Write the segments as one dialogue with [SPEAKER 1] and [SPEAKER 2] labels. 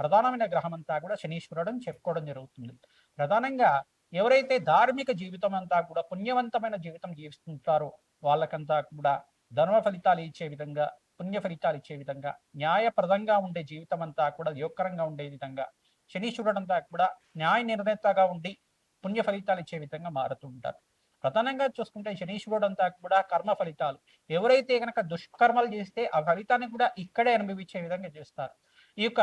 [SPEAKER 1] ప్రధానమైన గ్రహం అంతా కూడా శనీశ్వరుడు అని చెప్పుకోవడం జరుగుతుంది. ప్రధానంగా ఎవరైతే ధార్మిక జీవితం అంతా కూడా పుణ్యవంతమైన జీవితం జీవిస్తుంటారో వాళ్ళకంతా కూడా ధర్మ ఫలితాలు ఇచ్చే విధంగా పుణ్య ఫలితాలు ఇచ్చే విధంగా న్యాయప్రదంగా ఉండే జీవితం అంతా కూడా యోగకరంగా ఉండే విధంగా శనీశ్వరుడు అంతా కూడా న్యాయ నిర్ణేతగా ఉండి పుణ్య ఫలితాలు ఇచ్చే విధంగా మారుతూ ఉంటారు. ప్రధానంగా చూసుకుంటే శనీశ్వరుడు అంతా కూడా కర్మ ఫలితాలు. ఎవరైతే కనుక దుష్కర్మలు చేస్తే ఆ ఫలితాన్ని కూడా ఇక్కడే అనుభవించే విధంగా చేస్తారు. ఈ యొక్క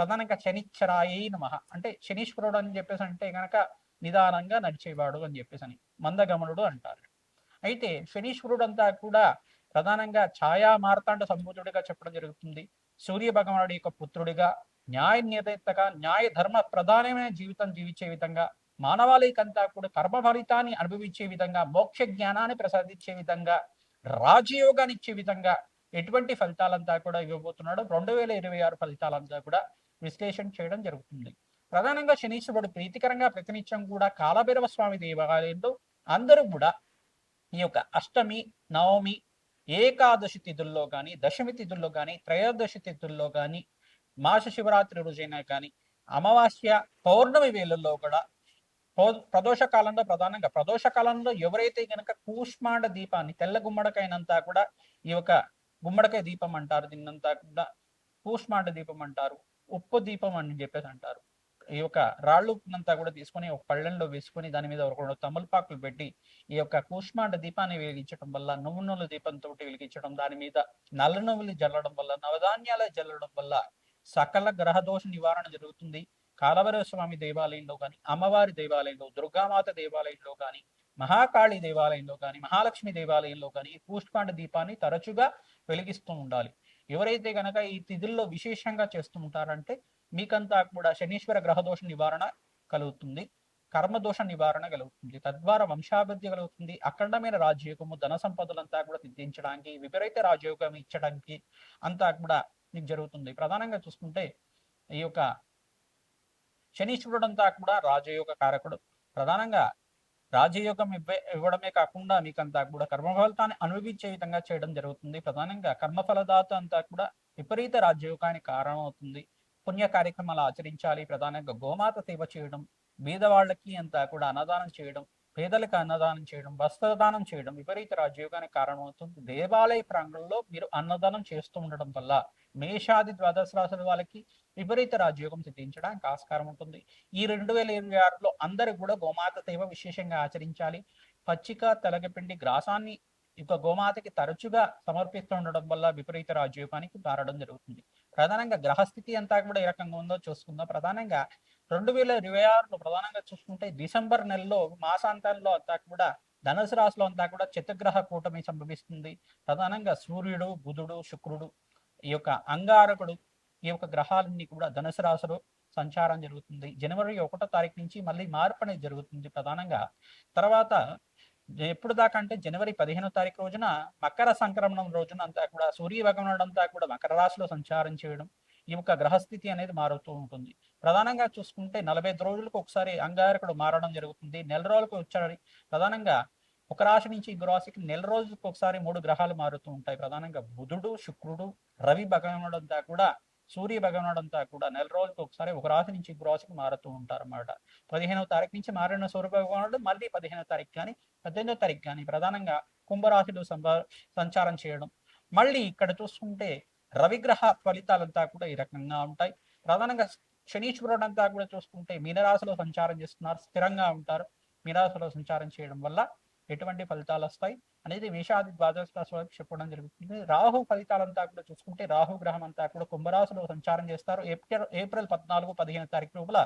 [SPEAKER 1] ప్రధానంగా శనిచ్చరాయి నమ. అంటే శనీశ్వరుడు అని చెప్పేసి అంటే కనుక నిదానంగా నడిచేవాడు అని చెప్పేసి అని మందగమనుడు అంటారు. అయితే శనీశ్వరుడు అంతా కూడా ప్రధానంగా ఛాయా మార్తాండ సంబూతుడిగా చెప్పడం జరుగుతుంది. సూర్య భగవానుడి యొక్క పుత్రుడిగా న్యాయ నిర్ణేతగా న్యాయ ధర్మ ప్రధానమైన జీవితం జీవించే విధంగా మానవాళికంతా కూడా కర్మ ఫలితాన్ని అనుభవించే విధంగా మోక్ష జ్ఞానాన్ని ప్రసాదించే విధంగా రాజయోగాన్ని ఇచ్చే విధంగా ఎటువంటి ఫలితాలంతా కూడా ఇవ్వబోతున్నాడు. రెండు వేల ఇరవై ఆరు ఫలితాలంతా కూడా విశ్లేషణ చేయడం జరుగుతుంది. ప్రధానంగా శనీశ్వరుడు ప్రీతికరంగా ప్రతినిత్యం కూడా కాలభైరవ స్వామి దేవాలయంలో అందరూ కూడా ఈ యొక్క అష్టమి నవమి ఏకాదశి తిథుల్లో కానీ దశమి తిథుల్లో కానీ త్రయోదశి తిథుల్లో కానీ మాస శివరాత్రి రోజైనా కానీ అమావాస్య పౌర్ణమి వేళల్లో కూడా ప్రదోష కాలంలో ప్రధానంగా ప్రదోష కాలంలో ఎవరైతే గనక కూష్మాండ దీపాన్ని తెల్ల గుమ్మడికైనంతా కూడా ఈ యొక్క గుమ్మడికాయ దీపం అంటారు దీన్నంతా కూడా కూష్మాండ దీపం అంటారు. ఉప్పు దీపం అని చెప్పేసి అంటారు. ఈ యొక్క రాళ్ళు ఉప్పునంతా కూడా తీసుకొని ఒక పళ్ళెంలో వేసుకొని దాని మీద ఒక రెండు తమలపాకులు పెట్టి ఈ యొక్క కూష్మాండ దీపాన్ని వెలిగించడం వల్ల నువ్వు నువ్వుల దీపంతో వెలిగించడం దాని మీద నల్ల నువ్వులు జల్లడం వల్ల నవధాన్యాలు జల్లడం వల్ల సకల గ్రహదోష నివారణ జరుగుతుంది. కాలభైరవ స్వామి దేవాలయంలో కానీ అమ్మవారి దేవాలయంలో దుర్గామాత దేవాలయంలో కానీ మహాకాళి దేవాలయంలో కానీ మహాలక్ష్మి దేవాలయంలో కానీ కూష్మాండ దీపాన్ని తరచుగా వెలిగిస్తూ ఉండాలి. ఎవరైతే గనక ఈ తిథుల్లో విశేషంగా చేస్తూ ఉంటారంటే మీకంతా కూడా శనీశ్వర గ్రహదోష నివారణ కలుగుతుంది కర్మదోష నివారణ కలుగుతుంది తద్వారా వంశాభివృద్ధి కలుగుతుంది అఖండమైన రాజయోగము ధన సంపదలంతా కూడా సిద్ధించడానికి విపరీత రాజయోగం ఇచ్చడానికి అంతా కూడా మీకు జరుగుతుంది. ప్రధానంగా చూసుకుంటే ఈ యొక్క శనీశ్వరుడు అంతా కూడా రాజయోగ కారకుడు. ప్రధానంగా రాజయోగం ఇవ్వ ఇవ్వడమే కాకుండా మీకంతా కూడా కర్మఫలితాన్ని అనుభవించే విధంగా చేయడం జరుగుతుంది. ప్రధానంగా కర్మఫలదాత అంతా కూడా విపరీత రాజయోగానికి కారణం అవుతుంది పుణ్య కార్యక్రమాలు ఆచరించాలి. ప్రధానంగా గోమాత సేవ చేయడం బీదవాళ్ళకి అంతా కూడా అన్నదానం చేయడం పేదలకు అన్నదానం చేయడం వస్త్రదానం చేయడం విపరీత రాజయోగానికి కారణమవుతుంది. దేవాలయ ప్రాంగణంలో మీరు అన్నదానం చేస్తూ ఉండడం వల్ల మేషాది ద్వాదశ రాశుల వాళ్ళకి విపరీత రాజయోగం సిద్ధించడానికి ఆస్కారం ఉంటుంది. ఈ రెండు వేల ఇరవై ఆరులో అందరూ కూడా గోమాత సేవ విశేషంగా ఆచరించాలి. పచ్చిక తెలగపిండి గ్రాసాన్ని ఇక గోమాతకి తరచుగా సమర్పిస్తూ ఉండడం వల్ల విపరీత రాజయోగానికి మారడం జరుగుతుంది. ప్రధానంగా గ్రహస్థితి అంతా కూడా ఏ రకంగా ఉందో చూసుకుందాం. ప్రధానంగా రెండు వేల ఇరవై ఆరులో ప్రధానంగా చూసుకుంటే డిసెంబర్ నెలలో మాసాంతంలో అంతా కూడా ధనుసు రాశిలో అంతా కూడా చిత్రగ్రహ కూటమి సంభవిస్తుంది. ప్రధానంగా సూర్యుడు బుధుడు శుక్రుడు ఈ యొక్క అంగారకుడు ఈ యొక్క గ్రహాలన్నీ కూడా ధనుసు రాశిలో సంచారం జరుగుతుంది. జనవరి ఒకటో తారీఖు నుంచి మళ్ళీ మార్పు అనేది జరుగుతుంది ప్రధానంగా. తర్వాత ఎప్పుడు దాకా అంటే జనవరి పదిహేనో తారీఖు రోజున మకర సంక్రమణం రోజున అంతా కూడా సూర్య భగవానుడు అంతా కూడా మకర రాశిలో సంచారం చేయడం ఈ యొక్క గ్రహస్థితి అనేది మారుతూ ఉంటుంది. ప్రధానంగా చూసుకుంటే నలభై ఐదు రోజులకు ఒకసారి అంగారకుడు మారడం జరుగుతుంది. నెల రోజులకు వచ్చాడు ప్రధానంగా ఒక రాశి నుంచి ఇంకో రాశికి నెల రోజులకు ఒకసారి మూడు గ్రహాలు మారుతూ ఉంటాయి. ప్రధానంగా బుధుడు శుక్రుడు రవి భగవనుడంతా కూడా సూర్య భగవనుడంతా కూడా నెల రోజులకు ఒకసారి ఒక రాశి నుంచి ఇంకో రాశికి మారుతూ ఉంటారు అన్నమాట పదిహేనవ తారీఖు నుంచి మారిన సూర్య భగవానుడు మళ్ళీ పదిహేనవ తారీఖు కానీ పద్దెనిమిదవ తారీఖు కానీ ప్రధానంగా కుంభరాశిలో సంచారం చేయడం. మళ్ళీ ఇక్కడ చూసుకుంటే రవిగ్రహ ఫలితాలంతా కూడా ఈ రకంగా ఉంటాయి. ప్రధానంగా శనీశ్వరుడు అంతా కూడా చూసుకుంటే మీనరాశిలో సంచారం చేస్తున్నారు. స్థిరంగా ఉంటారు. మీనరాశిలో సంచారం చేయడం వల్ల ఎటువంటి ఫలితాలు వస్తాయి? అనేది మేషాది ద్వాదశ రాశి చెప్పడం జరుగుతుంది. రాహు ఫలితాలంతా కూడా చూసుకుంటే రాహు గ్రహం అంతా కూడా కుంభరాశిలో సంచారం చేస్తారు. ఏప్రిల్ ఏప్రిల్ పద్నాలుగు పదిహేను తారీఖు లోపల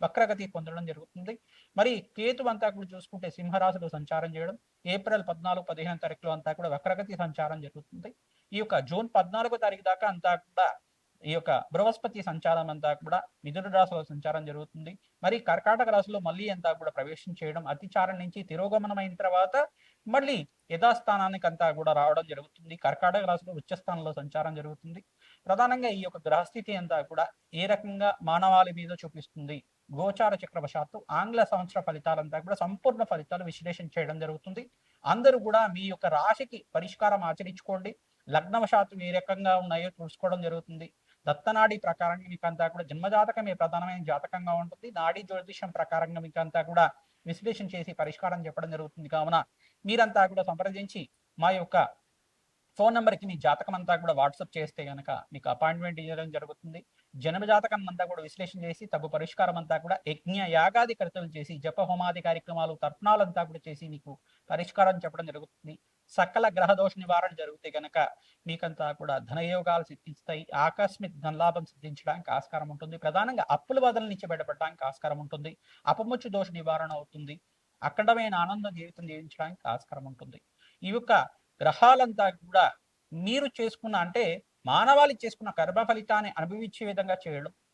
[SPEAKER 1] వక్రగతి పొందడం జరుగుతుంది. మరి కేతు అంతా కూడా చూసుకుంటే సింహరాశిలో సంచారం చేయడం ఏప్రిల్ పద్నాలుగు పదిహేను తారీఖులో అంతా కూడా వక్రగతి సంచారం జరుగుతుంది. ఈ యొక్క జూన్ పద్నాలుగో తారీఖు దాకా అంతా కూడా ఈ యొక్క బృహస్పతి సంచారం అంతా కూడా మిథున రాశిలో సంచారం జరుగుతుంది. మరి కర్కాటక రాశిలో మళ్ళీ అంతా కూడా ప్రవేశం చేయడం అతిచారం నుంచి తిరోగమనమైన తర్వాత మళ్ళీ యథాస్థానానికి అంతా కూడా రావడం జరుగుతుంది. కర్కాటక రాశిలో ఉచ్చస్థానంలో సంచారం జరుగుతుంది. ప్రధానంగా ఈ యొక్క గ్రహస్థితి అంతా కూడా ఏ రకంగా మానవాళి మీద చూపిస్తుంది? గోచార చక్రవశాత్తు ఆంగ్ల సంవత్సర ఫలితాలంతా కూడా సంపూర్ణ ఫలితాలు విశ్లేషణ చేయడం జరుగుతుంది. అందరూ కూడా మీ యొక్క రాశికి పరిష్కారం ఆచరించుకోండి. లగ్నవశాత్తు ఏ రకంగా ఉన్నాయో చూసుకోవడం జరుగుతుంది. దత్తనాడి ప్రకారంగా మీకు అంతా కూడా జన్మజాతకమే ప్రధానమైన జాతకంగా ఉంటుంది. నాడీ జ్యోతిషం ప్రకారంగా మీకు అంతా కూడా విశ్లేషణ చేసి పరిష్కారం చెప్పడం జరుగుతుంది. కావున మీరంతా కూడా సంప్రదించి మా యొక్క ఫోన్ నెంబర్కి మీ జాతకం అంతా కూడా వాట్సాప్ చేస్తే కనుక మీకు అపాయింట్మెంట్ ఇవ్వడం జరుగుతుంది. జన్మ జాతకం అంతా కూడా విశ్లేషణ చేసి తగు పరిష్కారం అంతా కూడా యజ్ఞ యాగాది కర్తలు చేసి జప హోమాది కార్యక్రమాలు తర్పణాలంతా కూడా చేసి మీకు పరిష్కారం చెప్పడం జరుగుతుంది. సకల గ్రహ దోష నివారణ జరిగితే గనక మీకంతా కూడా ధనయోగాలు సిద్ధిస్తాయి. ఆకస్మిక ధనలాభం సిద్ధించడానికి ఆస్కారం ఉంటుంది. ప్రధానంగా అప్పుల వదల నుంచి బయటపడడానికి ఆస్కారం ఉంటుంది. అపముచ్చు దోష నివారణ అవుతుంది. అఖండమైన ఆనంద జీవితం జీవించడానికి ఆస్కారం ఉంటుంది. ఈ యొక్క గ్రహాలంతా కూడా మీరు చేసుకున్న అంటే మానవాళి చేసుకున్న కర్మ ఫలితాన్ని అనుభవించే విధంగా చేయడం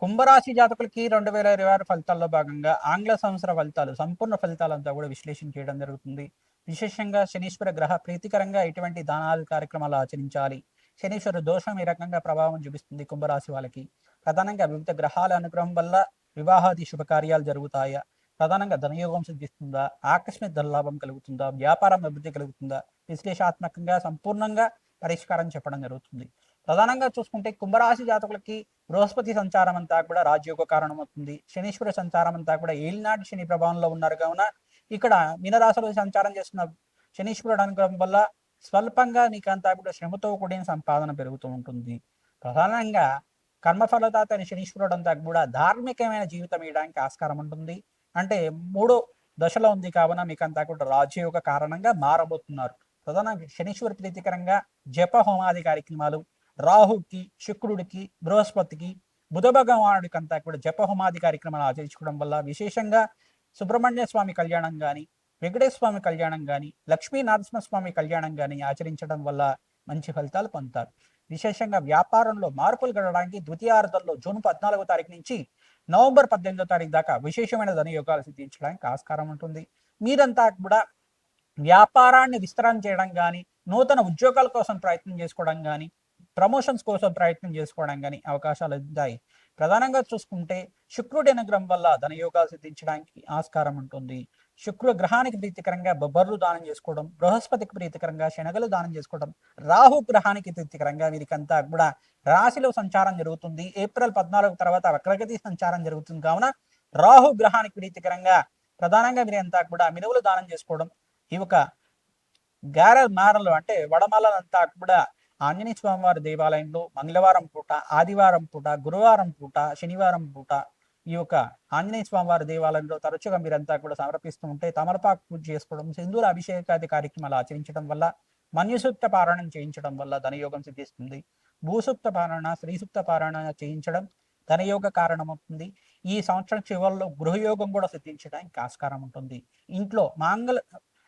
[SPEAKER 1] కుంభరాశి జాతకులకి రెండు వేల ఇరవై ఆరు ఫలితాల్లో భాగంగా ఆంగ్ల సంవత్సర ఫలితాలు సంపూర్ణ ఫలితాలంతా కూడా విశ్లేషణ చేయడం జరుగుతుంది. విశేషంగా శనీశ్వర గ్రహ ప్రీతికరంగా ఎటువంటి దానాలు కార్యక్రమాలు ఆచరించాలి. శనీశ్వర దోషం ఈ రకంగా ప్రభావం చూపిస్తుంది కుంభరాశి వాళ్ళకి. ప్రధానంగా వివిధ గ్రహాల అనుగ్రహం వల్ల వివాహాది శుభకార్యాలు జరుగుతాయా? ప్రధానంగా ధనయోగం సిద్ధిస్తుందా? ఆకస్మిక ధనలాభం కలుగుతుందా? వ్యాపారం అభివృద్ధి కలుగుతుందా? విశ్లేషాత్మకంగా సంపూర్ణంగా పరిష్కారం చెప్పడం జరుగుతుంది. ప్రధానంగా చూసుకుంటే కుంభరాశి జాతకులకి బృహస్పతి సంచారం అంతా కూడా రాజయోగ కారణం అవుతుంది శనీశ్వర సంచారం అంతా కూడా ఏలినాటి శని ప్రభావంలో ఉన్నారు. కావున ఇక్కడ మీనరాశిలో సంచారం చేస్తున్న శనీశ్వరుడు అనుగ్రహం వల్ల స్వల్పంగా నీకంతా కూడా శ్రమతో కూడిన సంపాదన పెరుగుతూ ఉంటుంది. ప్రధానంగా కర్మఫలదాత అని శనీశ్వరుడు అంతా కూడా ధార్మికమైన జీవితం ఇవ్వడానికి ఆస్కారం ఉంటుంది. అంటే మూడో దశలో ఉంది. కావున మీకు అంతా కూడా రాజయోగ కారణంగా మారబోతున్నారు. ప్రధానంగా శనీశ్వర ప్రీతికరంగా జప హోమాది కార్యక్రమాలు రాహుకి శుక్రుడికి బృహస్పతికి బుధ భగవానుడికి అంతా కూడా జపహోమాది కార్యక్రమాలు ఆచరించుకోవడం వల్ల విశేషంగా సుబ్రహ్మణ్య స్వామి కళ్యాణం కానీ వెంకటేశ్వర స్వామి కళ్యాణం కానీ లక్ష్మీ నరసింహస్వామి కళ్యాణం కానీ ఆచరించడం వల్ల మంచి ఫలితాలు పొందుతారు. విశేషంగా వ్యాపారంలో మార్పులు గడడానికి ద్వితీయార్థంలో జూన్ పద్నాలుగో తారీఖు నుంచి నవంబర్ పద్దెనిమిదో తారీఖు దాకా విశేషమైన ధనయోగాలు సిద్ధించడానికి ఆస్కారం ఉంటుంది. మీరంతా కూడా వ్యాపారాన్ని విస్తరణ చేయడం కానీ నూతన ఉద్యోగాల కోసం ప్రయత్నం చేసుకోవడం కానీ ప్రమోషన్స్ కోసం ప్రయత్నం చేసుకోవడం కానీ అవకాశాలు ఉంటాయి. ప్రధానంగా చూసుకుంటే శుక్రుడి అనుగ్రహం వల్ల ధనయోగాలు సిద్ధించడానికి ఆస్కారం ఉంటుంది. శుక్ర గ్రహానికి ప్రీతికరంగా బొబ్బర్లు దానం చేసుకోవడం బృహస్పతికి ప్రీతికరంగా శనగలు దానం చేసుకోవడం రాహు గ్రహానికి ప్రీతికరంగా వీరికంతా కూడా రాశిలో సంచారం జరుగుతుంది. ఏప్రిల్ పద్నాలుగు తర్వాత వక్రగతి సంచారం జరుగుతుంది. కావున రాహు గ్రహానికి ప్రీతికరంగా ప్రధానంగా వీరంతా కూడా మినువులు దానం చేసుకోవడం ఈ ఒక గారెల మారలు అంటే వడమాలంతా కూడా ఆంజనేయ స్వామివారి దేవాలయంలో మంగళవారం పూట ఆదివారం పూట గురువారం పూట శనివారం పూట ఈ యొక్క ఆంజనేయ స్వామివారి దేవాలయంలో తరచుగా మీరంతా కూడా సమర్పిస్తూ ఉంటే తమలపాకు పూజ చేసుకోవడం సింధూర అభిషేకాది కార్యక్రమాలు ఆచరించడం వల్ల మన్యుసూక్త పారాయణం చేయించడం వల్ల ధనయోగం సిద్ధిస్తుంది. భూసూక్త పారాయణ శ్రీసూక్త పారాయణ చేయించడం ధనయోగ కారణమవుతుంది. ఈ సంవత్సరం చివరిలో గృహయోగం కూడా సిద్ధించడానికి ఆస్కారం ఉంటుంది. ఇంట్లో మాంగళ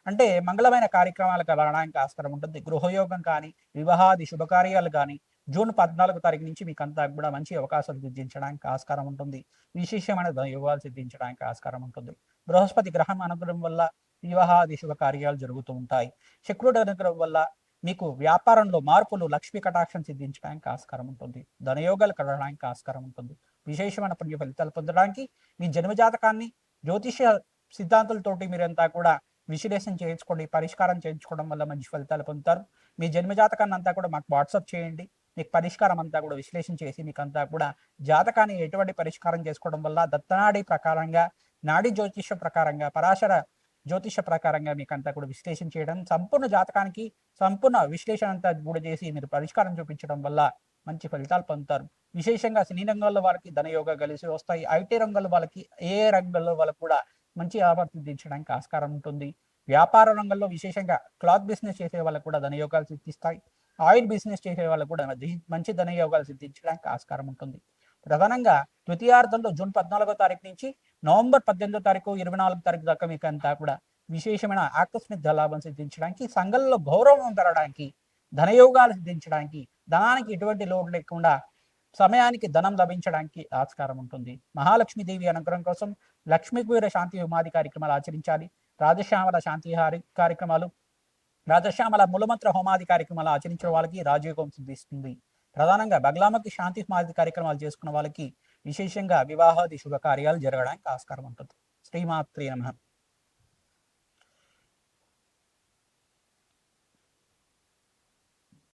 [SPEAKER 1] అంటే మంగళమైన కార్యక్రమాలు కలగడానికి ఆస్కారం ఉంటుంది. గృహయోగం కానీ వివాహాది శుభకార్యాలు కానీ జూన్ పద్నాలుగు తారీఖు నుంచి మీకు అంతా కూడా మంచి అవకాశాలు సిద్ధించడానికి ఆస్కారం ఉంటుంది. విశేషమైన యోగాలు సిద్ధించడానికి ఆస్కారం ఉంటుంది. బృహస్పతి గ్రహం అనుగ్రహం వల్ల వివాహాది శుభకార్యాలు జరుగుతూ ఉంటాయి. శుక్రుడు అనుగ్రహం వల్ల మీకు వ్యాపారంలో మార్పులు లక్ష్మీ కటాక్షం సిద్ధించడానికి ఆస్కారం ఉంటుంది. ధనయోగాలు కలగడానికి ఆస్కారం ఉంటుంది. విశేషమైన పుణ్య ఫలితాలు పొందడానికి మీ జన్మజాతకాన్ని జ్యోతిష సిద్ధాంతాలతోటి మీరంతా కూడా విశ్లేషణ చేయించుకోండి పరిష్కారం చేయించుకోవడం వల్ల మంచి ఫలితాలు పొందుతారు. మీ జన్మజాతకాన్ని అంతా కూడా మాకు వాట్సాప్ చేయండి. మీకు పరిష్కారం అంతా కూడా విశ్లేషణ చేసి మీకు అంతా కూడా జాతకాన్ని ఎటువంటి పరిష్కారం చేసుకోవడం వల్ల దత్తనాడి ప్రకారంగా నాడి జ్యోతిష ప్రకారంగా పరాశర జ్యోతిష ప్రకారంగా మీకు అంతా కూడా విశ్లేషణ చేయడం సంపూర్ణ జాతకానికి సంపూర్ణ విశ్లేషణ అంతా కూడా చేసి మీరు పరిష్కారం చూపించడం వల్ల మంచి ఫలితాలు పొందుతారు. విశేషంగా సినీ రంగంలో వాళ్ళకి ధనయోగ కలిసి వస్తాయి. ఐటీ రంగంలో వాళ్ళకి ఏ రంగంలో వాళ్ళకి కూడా మంచి ఆవర్తించడానికి ఆస్కారం ఉంటుంది. వ్యాపార రంగంలో విశేషంగా క్లాత్ బిజినెస్ చేసే వాళ్ళకు కూడా ధనయోగాలు సిద్ధిస్తాయి. ఆయిల్ బిజినెస్ చేసే వాళ్ళకు కూడా మంచి ధనయోగాలు సిద్ధించడానికి ఆస్కారం ఉంటుంది. ప్రధానంగా ద్వితీయార్థంలో జూన్ పద్నాలుగో తారీఖు నుంచి నవంబర్ పద్దెనిమిదో తారీఖు ఇరవై నాలుగో తారీఖు దాకా మీకు అంతా కూడా విశేషమైన ఆకస్మిక లాభం సిద్ధించడానికి సంఘంలో గౌరవం పెరగడానికి ధనయోగాలు సిద్ధించడానికి ధనానికి ఎటువంటి లోటు లేకుండా సమయానికి ధనం లభించడానికి ఆస్కారం ఉంటుంది. మహాలక్ష్మీదేవి అనుగ్రహం కోసం లక్ష్మీకువీర శాంతి ఉమాది కార్యక్రమాలు ఆచరించాలి. రాజశ్యామల శాంతి కార్యక్రమాలు రాజశ్యామల మూలమంత్ర హోమాది కార్యక్రమాలు ఆచరించిన వాళ్ళకి రాజయోగం సిద్ధిస్తుంది. ప్రధానంగా బగ్లామకి శాంతి సమాధి కార్యక్రమాలు చేసుకున్న వాళ్ళకి విశేషంగా వివాహాది శుభకార్యాలు జరగడానికి ఆస్కారం ఉంటుంది. శ్రీమాత్రి నమ.